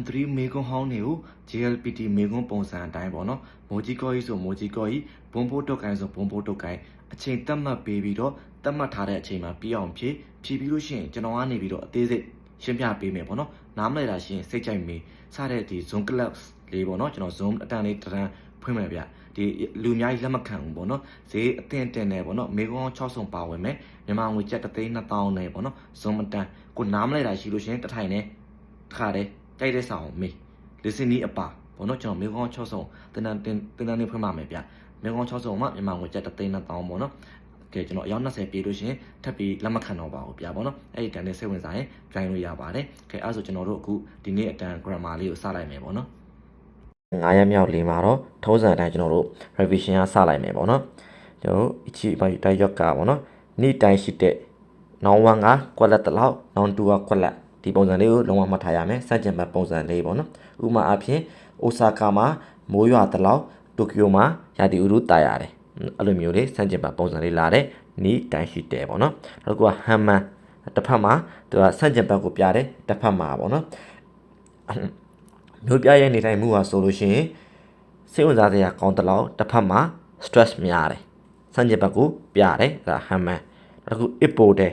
န်3မေကွန်ဟောင်းတွေကို JLPT မေကွန်ပုံစံအတိုင်းပေါ့နော်မိုကြီးကောကြီးဆိုမိုကြီးကောကြီးဘုံဘိုးတုတ်ကိုင်းဆိုဘုံဘိုးတုတ်ကိုင်းအချိန်တတ်မှတ်ပေးပြီးတော့တတ်မှတ်ထားတဲ့အချိန်မှာပြီးအောင်ဖြည့်ဖြည့်ပြီးလို့ရှိရင်ကျွန်တော်ကနေပြီးတော့အသေးစိတ်ရှင်းပြပေးမယ်ပေါ့နော်နားမလည်တာရှိရင်စိတ်ကြိုက်မေးစတဲ့ဒီ zone class လေးပေါ့နော်ကျွန်တော် zone အတန်လေးတစ်တန်းဖွင့်မယ်ဗျဒီလူအများကြီးလက်မခံဘူးပေါ့နော်ဈေးအတင်တင်နေပေါ့နော်မေကွန်6ဆုံပါဝင်မယ်မြန်မာငွေကျပ်3သိန်း2000နဲ့ပေါ့နော် zone အတန်ကိုနားမလည်တာရှိလို့ရှိရင်တစ်ထိုင်နဲ့တစ်ခါတည်း ကြိုက်တဲ့ဆောင်မေး listening အပါဘောနော်ကျွန်တော်မေကောင်း6ဆုံးတင်တန်းတင်တင်တန်းလေးဖွင့်ပါမယ်ဗျမေကောင်း6ဆုံးမှာမြန်မာငွေကျပ်3သိန်း2000ပေါ့နော်ကဲကျွန်တော်အယောက်20ပြေးလို့ရှိရင်ထပ်ပြီးလက်မခံတော့ပါဘူးဗျာပေါ့နော်အဲ့ဒီတန်နဲ့စိတ်ဝင်စားရင်ကြိုင်လို့ရပါတယ်ကဲအဲ့ဒါဆိုကျွန်တော်တို့အခုဒီနေ့အတန် grammar လေးကိုစလိုက်မယ်ပေါ့နော်9ရက်မြောက်လေးမှာတော့ထုံးစံအတိုင်းကျွန်တော်တို့ revision ကစလိုက်မယ်ပေါ့နော်ကျွန်တော်တို့အချီပိုင်တိုက်ရော့ကပေါ့နော်နေ့တိုင်းရှိတဲ့နောင်ဝမ်ကကွက်လက်တလောက်နောင်တူကကွက်လက် ဒီပုံစံလေးကိုလုံးဝမှတ်ထားရမယ်စန့်ကျင်ဘက်ပုံစံလေးပေါ့နော်ဥပမာအဖြစ်အိုဆာကာမှာမိုးရွာတလောက်တိုကျိုမှာရာသီဥတုတာရတယ်အဲ့လိုမျိုးလေးစန့်ကျင်ဘက်ပုံစံလေးလာတဲ့နီးတိုင်းရှိတယ်ပေါ့နော်နောက်တစ်ခုကဟမ်မန်တစ်ဖက်မှာသူကဆန့်ကျင်ဘက်ကိုပြတယ်တစ်ဖက်မှာပေါ့နော်မျိုးပြရဲ့နေတိုင်းမှုဟာဆိုလို့ရှိရင်စိတ်ဝင်စားစရာကောင်းတလောက်တစ်ဖက်မှာ stress များတယ်ဆန့်ကျင်ဘက်ကိုပြတယ်အဲ့ဒါဟမ်မန်နောက်တစ်ခု ipo တဲ့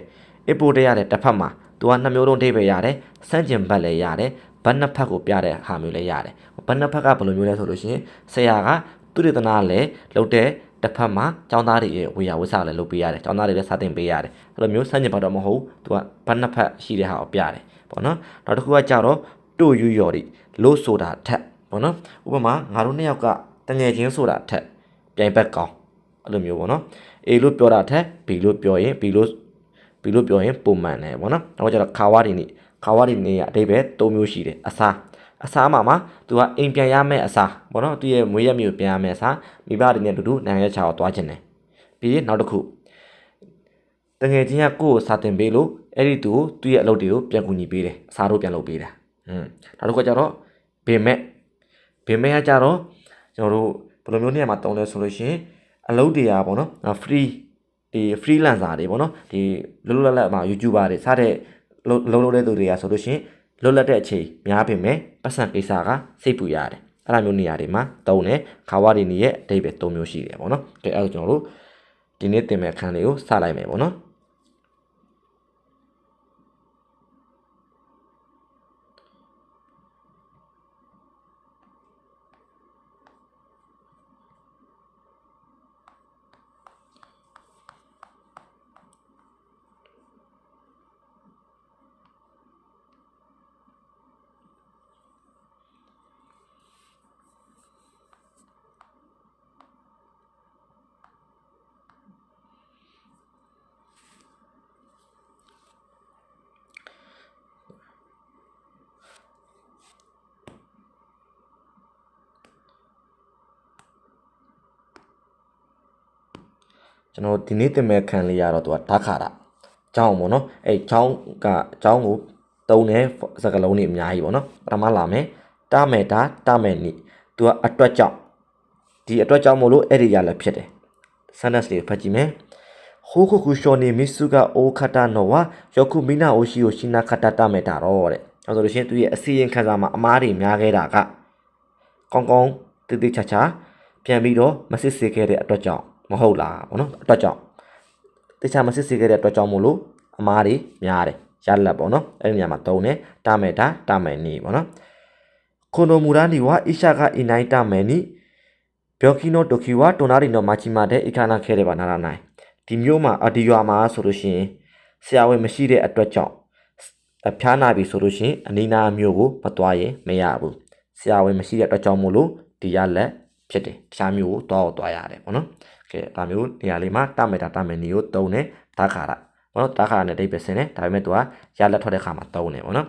ipo တဲ့ရတဲ့တစ်ဖက်မှာ သူကနှစ်မျိုးလုံးအိဗယ်ရတယ်စန့်ကျင်ဘတ်လည်းရတယ်ဘတ်နှစ်ဖက်ကိုပြတဲ့ဟာမျိုးလည်းရတယ်ဘတ်နှစ်ဖက်ကဘယ်လိုမျိုးလဲဆိုလို့ရှိရင်ဆရာကသူရတနာလည်းလုပ်တဲ့တစ်ဖက်မှာကျောင်းသားတွေရဲ့ဝေယဝဆလည်းလုပ်ပေးရတယ်ကျောင်းသားတွေလည်းစာသင်ပေးရတယ်အဲ့လိုမျိုးစန့်ကျင်ဘတ်တော့မဟုတ်သူကဘတ်နှစ်ဖက်ရှိတဲ့ဟာကိုပြတယ်ပေါ့နော်နောက်တစ်ခုကကြတော့တို့ယူရော်ဒီလို့ဆိုတာထက်ပေါ့နော်ဥပမာငါတို့နှစ်ယောက်ကတငယ်ချင်းဆိုတာထက်ပြိုင်ဘက်ကောင်းအဲ့လိုမျိုးပေါ့နော် A လို့ပြောတာထက် B လို့ပြောရင် B လို့ ပြီးလို့ပြောရင်ပုံမှန်တယ်ပေါ့နော်နောက်ကျတော့ခါဝါဒီနေခါဝါဒီနေရအတိတ်ပဲ၃မျိုးရှိတယ်အစားအစားမှာမှာသူကအိမ်ပြန်ရမယ့်အစားပေါ့နော်သူရဲ့မွေးရက်မျိုးပြန်ရမယ့်အစားမိဘတွေနဲ့တူတူနိုင်ငံရေးချာကိုသွားခြင်းတယ်ပြီးရင်နောက်တစ်ခုတငယ်ချင်းကကိုယ့်ကိုစာတင်ပေးလို့အဲ့ဒီသူကိုသူ့ရဲ့အလုပ်တွေကိုပြန်ကူညီပေးတယ်အစားတို့ပြန်လုပ်ပေးတာอืมနောက်တစ်ခုကကျတော့ဘေမဲ့ဘေမဲ့ကကျတော့ကျွန်တော်တို့ဘယ်လိုမျိုးနေရာမှာတုံးလဲဆိုလို့ရှိရင်အလုပ်တွေကပေါ့နော် free ဒီ freelancer တွေပေါ့နော်ဒီလွတ်လွတ်လပ်လပ်မှာ YouTuber တွေစတဲ့လုံးလုံးတဲ့သူတွေကဆိုလို့ရှိရင်လွတ်လပ်တဲ့အချိန်များပြင်မဲ့ပတ်စံကိစ္စကစိတ်ပူရတယ်အဲ့လိုမျိုးနေရာတွေမှာတုံးတယ်ခါဝရီနေရဲ့အတိတ်ပဲ၃မျိုးရှိတယ်ပေါ့နော်ကဲအဲ့ဒါကျွန်တော်တို့ဒီနေ့တင်မဲ့ခန်းလေးကိုစလိုက်မယ်ပေါ့နော် ကျွန်တော်ဒီနေ့တင်မဲ့ခန်းလေးရတော့သူကဓာခါတာကျောင်းပေါ့နော်အဲ့ကျောင်းကကျောင်းကိုတုံးတဲ့စကလုံးတွေအများကြီးပေါ့နော်ပထမလာမယ်တာမယ်တာတာမယ်နိသူကအတွက်ကြောင့်ဒီအတွက်ကြောင့်မို့လို့အဲ့ဒီရလည်းဖြစ်တယ် sentence လေးဖတ်ကြည့်မယ်ဟိုခုခုရှောနေမီစုကအိုခတာနောဝါယောခုမိနာအိုရှိကိုရှိနာခတာတာမယ်တာတော့တဲ့အဲဆိုလို့ရှိရင်သူရဲ့အစီရင်ခံစာမှာအမားတွေများခဲ့တာကကောင်းကောင်းတိတိချာချာပြန်ပြီးတော့မစစ်စစ်ခဲ့တဲ့အတွက်ကြောင့် မဟုတ်လားဗောနော်အတွက်ကြောင့်တေချာမစစ်ဆေးခဲ့တဲ့အတွက်ကြောင့်မို့လို့အမားတွေများတယ်ရလက်ပေါ့နော်အဲ့ဒီနေရာမှာသုံးတယ်တာမယ်တာတာမယ်နီပေါ့နော်ခွန်တော်မူရန်ဒီဝါအိရှာကအင်နိုင်တာမယ်နီဘျော်ကီနိုတိုကီဝါတိုနာရီနိုမာချီမာတဲ့အခါနာခဲတယ်ပါနာနာနိုင်ဒီမျိုးမှာအဒီရွာမှာဆိုလို့ရှိရင်ဆရာဝန်မရှိတဲ့အတွက်ကြောင့်အဖျားနာပြီဆိုလို့ရှိရင်အနီးနားမျိုးကိုမသွားရင်မရဘူးဆရာဝန်မရှိတဲ့အတွက်ကြောင့်မို့လို့ဒီရလက်ဖြစ်တယ်တခြားမျိုးကိုသွားတော့သွားရတယ်ပေါ့နော် ကဲဒါမျိုးနေရာလေးမှာတမယ်တာတမယ်နီကိုတုံးတယ်ဓာခါရပေါ့နော်ဓာခါရနဲ့အိပ်ပဲဆင်းတယ်ဒါပေမဲ့သူကရလက်ထွက်တဲ့ခါမှာတုံးတယ်ပေါ့နော်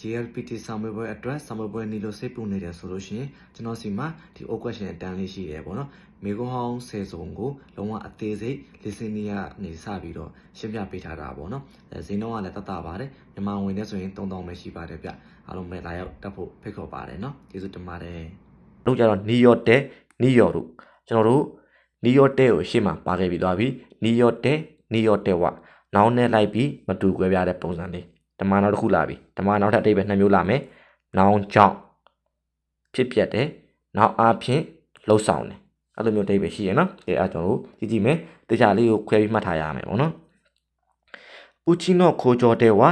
JLPT စာမေးပွဲအတွက်စာမေးပွဲနေလို့စိတ်ပူနေတယ်ဆိုလို့ရှိရင်ကျွန်တော်စီမှာဒီ O question အတန်းလေးရှိတယ်ပေါ့နော်မိကုန်းဟောင်းဆယ်စုံကိုလုံးဝအသေးစိတ် listening ကနေစပြီးတော့ရှင်းပြပေးထားတာပေါ့နော်အဲဈေးနှုန်းကလည်းတတ်တာပါတယ်မြန်မာဝင်နေဆိုရင်3000ပဲရှိပါတယ်ဗျအားလုံးပဲလာရောက်တက်ဖို့ဖိတ်ခေါ်ပါတယ်နော်ကျေးဇူးတင်ပါတယ်တို့ကြတော့နီယော့တဲနီယော့တို့ကျွန်တော်တို့ နီယော့တဲကိုရှေ့မှာပါခဲ့ပြီးသွားပြီနီယော့တဲနီယော့တဲဝနောင်းနဲ့လိုက်ပြီးမတူကွဲပြားတဲ့ပုံစံလေးဓမ္မနောက်တစ်ခုလာပြီဓမ္မနောက်ထပ်အတိတ်ပဲနှစ်မျိုးလာမယ်နောင်ကြောင့်ဖြစ်ပျက်တယ်နောက်အားဖြင့်လှုပ်ဆောင်တယ်အဲ့လိုမျိုးအဓိပ္ပာယ်ရှိရနော်အဲအဲ့ကျွန်တော်တို့ကြည့်ကြည့်မယ်တရားလေးကိုခွဲပြီးမှတ်ထားရမယ်ပေါ့နော်ပူချီနောခိုဂျောတဲ့ဝါ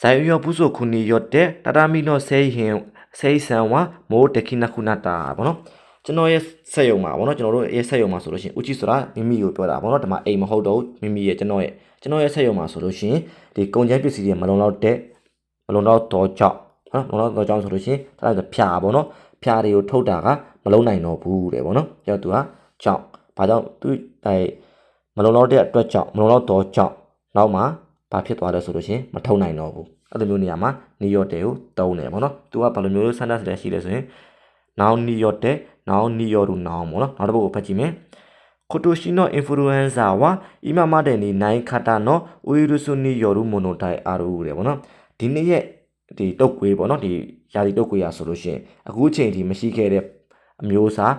ဇိုင်ယောပုဆိုခုနီယောတဲ့တတာမီနောဆေဟင်ဆေဆန်ဝါမိုးတခိနခုနတာပေါ့နော် ကျွန်တော်ရဲ့ဆက်ယုံမှာပေါ့နော်ကျွန်တော်တို့ရဲ့ဆက်ယုံမှာဆိုလို့ရှိရင်ဥချိဆိုတာမိမိကိုပြောတာပေါ့နော်ဒီမှာအိမ်မဟုတ်တော့မိမိရဲ့ကျွန်တော်ရဲ့ကျွန်တော်ရဲ့ဆက်ယုံမှာဆိုလို့ရှိရင်ဒီကုန်ကျန်းပစ္စည်းတွေမလုံလောက်တဲ့မလုံလောက်တော့ကြောင့်နော်လုံလောက်တော့ကြောင့်ဆိုလို့ရှိရင်ဒါကဖြာပေါ့နော်ဖြာတွေကိုထုတ်တာကမလုံနိုင်တော့ဘူးတဲ့ပေါ့နော်ကျတော့သူကကြောင့်ဘာကြောင့်သူအဲမလုံလောက်တဲ့အတွက်ကြောင့်မလုံလောက်တော့ကြောင့်နောက်မှဘာဖြစ်သွားလဲဆိုလို့ရှိရင်မထုတ်နိုင်တော့ဘူးအဲ့လိုမျိုးနေရာမှာနီယော့တဲကိုတုံးတယ်ပေါ့နော်သူကဘယ်လိုမျိုးလို့ sentence တွေရှိလဲဆိုရင် now နီယော့တဲ now နီယော့ရူ now ပေါ့နော်နောက်တစ်ပုဒ်ကိုဖတ်ကြည့်မယ်今年のインフルエンザは今までにない方のウイルスによるものであるတဲ့ပေါ့နော်ဒီနေ့ရဲ့ဒီတုတ်ကွေးပေါ့နော်ဒီယာတီတုတ်ကွေးရဆိုလို့ရှိရင်အခုချိန်ထိမရှိခဲ့တဲ့အမျိုးအစား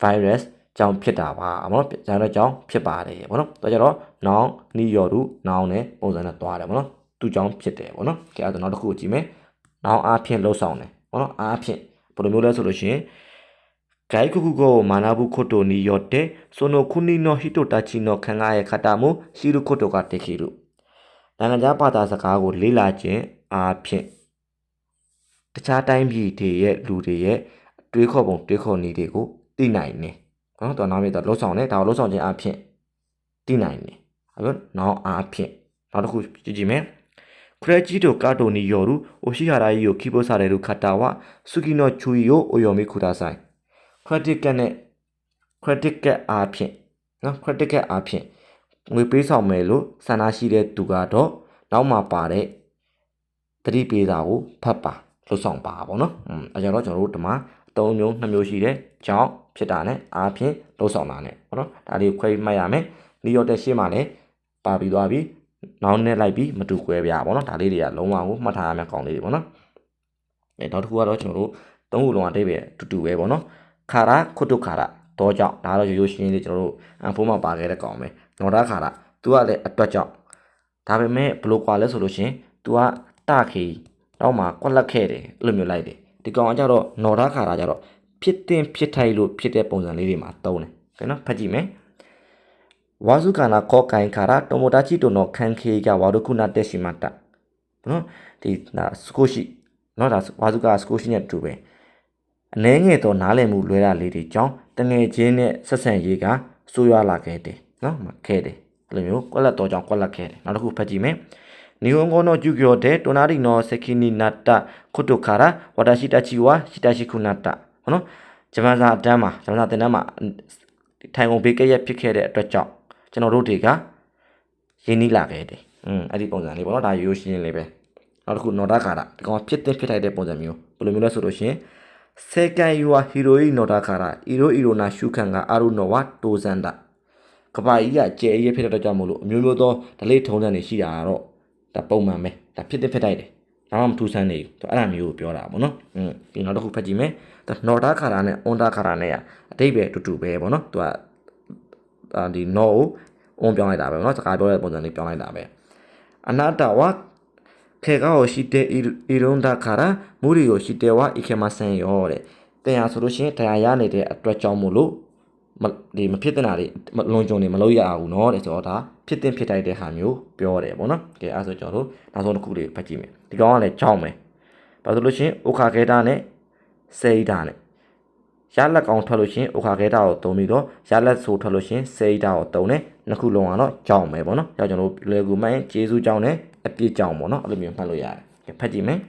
virus ကြောင့်ဖြစ်တာပါပေါ့နော်။ဒါတော့ကြောင့်ဖြစ်ပါတယ်ပေါ့နော်။ဒါကြတော့ noun နီယော်ရူ noun နဲ့ပုံစံနဲ့သွားတယ်ပေါ့နော်။သူကြောင့်ဖြစ်တယ်ပေါ့နော်။ကြည့်အဲ့တော့နောက်တစ်ခုကိုကြည့်မယ်။ noun အားဖြင့်လှုပ်ဆောင်တယ်ပေါ့နော်။အားဖြင့်ဘယ်လိုမျိုးလဲဆိုလို့ရှိရင် ဂိုင်ကူကူကိုမာနာဘူးခိုတိုနီယောတဲ့ဆိုနိုခုနီနိုဟီတိုတာချီနိုခန်ကရဲ့ခတာမှုရှီရုခိုတိုကတခေရုနိုင်ငံခြားဘာသာစကားကိုလေ့လာခြင်းအားဖြင့်တခြားတိုင်းပြည်တွေရဲ့လူတွေရဲ့တွေးခေါ်ပုံတွေးခေါ်နည်းတွေကိုသိနိုင်တယ်နော်တော်နာမည်တော့လှုပ်ဆောင်တယ်ဒါကိုလှုပ်ဆောင်ခြင်းအားဖြင့်သိနိုင်တယ်အဲ့တော့နောက်အားဖြင့်နောက်တစ်ခုကြည့်ကြည့်မယ်ခရဂျီတိုကာတိုနီယောရူအိုရှိဟာရာယီယိုခီပိုဆာရဲရူခတာဝဆုကီနိုချူယိုအိုယိုမီခူတာဆိုင် credit card နဲ့ credit card အားဖြင့်နော် credit card အားဖြင့်ငွေပေးဆောင်မယ်လို့ဆန္ဒရှိတဲ့သူကတော့နောက်မှာပါတဲ့တတိပေးတာကိုဖတ်ပါလှုပ်ဆောင်ပါပေါ့နော်။อืมအဲကြောင့်တော့ကျွန်တော်တို့ဒီမှာအသုံးမျိုးနှစ်မျိုးရှိတယ်။ကြောင့်ဖြစ်တာနဲ့အားဖြင့်လှုပ်ဆောင်တာနဲ့ပေါ့နော်။ဒါလေးကိုခွဲပြီးမှတ်ရမယ်။လီယောတက်ရှင်းမှလည်းပါပြီးသွားပြီ။နောက်နဲ့လိုက်ပြီးမတူကွဲပြားပေါ့နော်။ဒါလေးတွေကလုံးဝကိုမှတ်ထားရမယ့်ကောင်းလေးတွေပေါ့နော်။အဲနောက်တစ်ခုကတော့ကျွန်တော်တို့သုံးခုလုံးအတိတ်ပဲတူတူပဲပေါ့နော်။ ခါရခုတုခါရတော့ကြောင့်ဒါတော့ရိုးရိုးရှင်းရှင်းလေးကျွန်တော်တို့အဖိုးမှာပါခဲ့တဲ့ကောင်ပဲ။နော်ဒါခါရ तू ကလည်းအတွက်ကြောင့်ဒါပေမဲ့ဘလို့ကွာလဲဆိုလို့ရှင် तू ကတခေတော့မှကွက်လက်ခဲ့တယ်အဲ့လိုမျိုးလိုက်တယ်ဒီကောင်ကကြတော့နော်ဒါခါရကြတော့ဖြစ်တင်ဖြစ်ထိုက်လို့ဖြစ်တဲ့ပုံစံလေးတွေမှာတုံးတယ်ခင်နော်ဖတ်ကြည့်မယ်ဝါစုကာနာခောကိုင်ခါရတိုမိုတာချီတိုနောခန်ခေကဝါဒုခုနာတက်ရှိမတာနော်ဒီနာစကိုရှိနော်ဒါဝါစုကာစကိုရှိနဲ့တူပဲ အနှဲငယ်တော့နားလည်မှုလွဲတာလေးတွေကြောင့်တငယ်ချင်းနဲ့ဆက်ဆံရေးကဆိုးရွားလာခဲ့တယ်နော်မခဲ့တယ်အဲ့လိုမျိုးကွက်လက်တော့ကြောင့်ကွက်လက်ခဲ့တယ်နောက်တစ်ခုဖတ်ကြည့်မယ်日本語の授業で隣の席になったことから私たちは親しくなった。ဟောနော်ဂျပန်စာအတန်းမှာဂျပန်စာသင်တန်းမှာထိုင်ကုန်ဘေးကရက်ဖြစ်ခဲ့တဲ့အတွက်ကြောင့်ကျွန်တော်တို့တွေကရင်းနှီးလာခဲ့တယ်။อืมအဲ့ဒီပုံစံလေးပေါ့နော်ဒါရိုးရှင်းလေးပဲ။နောက်တစ်ခုနော်ဒါကာတာဒီကောင်ဖြစ်တဲ့ဖြစ်ထိုက်တဲ့ပုံစံမျိုးဘယ်လိုမျိုးလဲဆိုလို့ရှိရင် second you are heroine no dakara hero hero na shukan ga aru no wa tozan da ကဘာကြီးကကျဲရဲဖြစ်တဲ့အတွက်ကြောင့်မို့လို့အမျိုးမျိုးသောဒလိထုံးစံတွေရှိတာတော့ဒါပုံမှန်ပဲဒါဖြစ်တဲ့ဖြစ်တိုက်တယ်ဒါမှမထူးဆန်းနေဘူးသူအဲ့ဒါမျိုးကိုပြောတာပေါ့နော်အင်းပြီးနောက်တစ်ခုဖတ်ကြည့်မယ်ဒါနော်တာခါရာနဲ့အွန်တာခါရာနဲ့ကအတိတ်ပဲအတူတူပဲပေါ့နော်သူကဒီနော်ကိုအွန်ပြောင်းလိုက်တာပဲပေါ့နော်စကားပြောတဲ့ပုံစံလေးပြောင်းလိုက်တာပဲအနာတာဝ ခေကာကိုရှိတဲ့အီရုံဒါခါရာမူရီကိုရှိတဲ့ဝအိခေမဆန်ရောတဲ့တင်ရဆိုလို့ရှိရင်တရားရနေတဲ့အတွက်ကြောင့်မို့လို့မဒီမဖြစ်တဲ့နာတွေလွန်ကြုံနေမလို့ရအောင်เนาะတဲ့ဆိုတော့ဒါဖြစ်တဲ့ဖြစ်တိုက်တဲ့ဟာမျိုးပြောတယ်ပေါ့နော်ကဲအဲဆိုကျွန်တော်တို့နောက်ဆုံးတစ်ခုလေးဖတ်ကြည့်မယ်ဒီကောင်ကလည်းကြောက်မယ်ဘာလို့လို့ရှိရင်ဥခါခဲတာနဲ့စေးတာနဲ့ ရလက်ကောင်ထွက်လို့ရှင်အိုခါခဲတာကိုသုံးပြီးတော့ရလက်ဆိုထွက်လို့ရှင်စေတာကိုသုံးတယ်နှစ်ခုလုံးကတော့ကြောင်းပဲပေါ့နော်ကြောင်းကျွန်တော်လွယ်ကူမှန်ကျေးဇူးကြောင်းနဲ့အပြစ်ကြောင်းပေါ့နော်အဲ့လိုမျိုးမှတ်လို့ရတယ်ဖတ်ကြည့်မယ်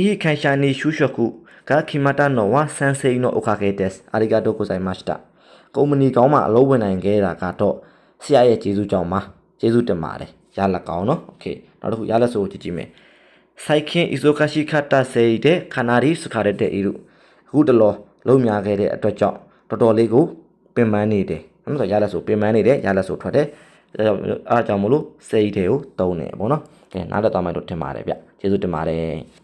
ဤခန်ရှာနီရှူရှကုကခိမတာနောဝဆန်စေနိုအိုခါခဲတက်စ်အာရီဂါတိုကိုဆိုင်မတ်တာကုမ္ပဏီကောင်းမှအလုပ်ဝင်နိုင်ခဲ့တာကတော့ဆရာရဲ့ကျေးဇူးကြောင်းပါကျေးဇူးတင်ပါတယ်ရလက်ကောင်နော်โอเคနောက်တစ်ခုရလက်ဆိုကိုကြည့်ကြည့်မယ် saikin izokashikata seide kanari sukarete iru အခုတလောလုံများခဲ့တဲ့အတွက်ကြောင့်တော်တော်လေးကိုပင်ပန်းနေတယ်နော်ဆိုရလက်ဆိုပင်ပန်းနေတယ်ရလက်ဆိုထွက်တယ်အဲအကြောင်းမလို့စိတ်တွေကိုတုံးတယ်ပေါ့နော်ကဲနောက်တော့တောင်းမှတို့တင်ပါတယ်ဗျကျေးဇူးတင်ပါတယ်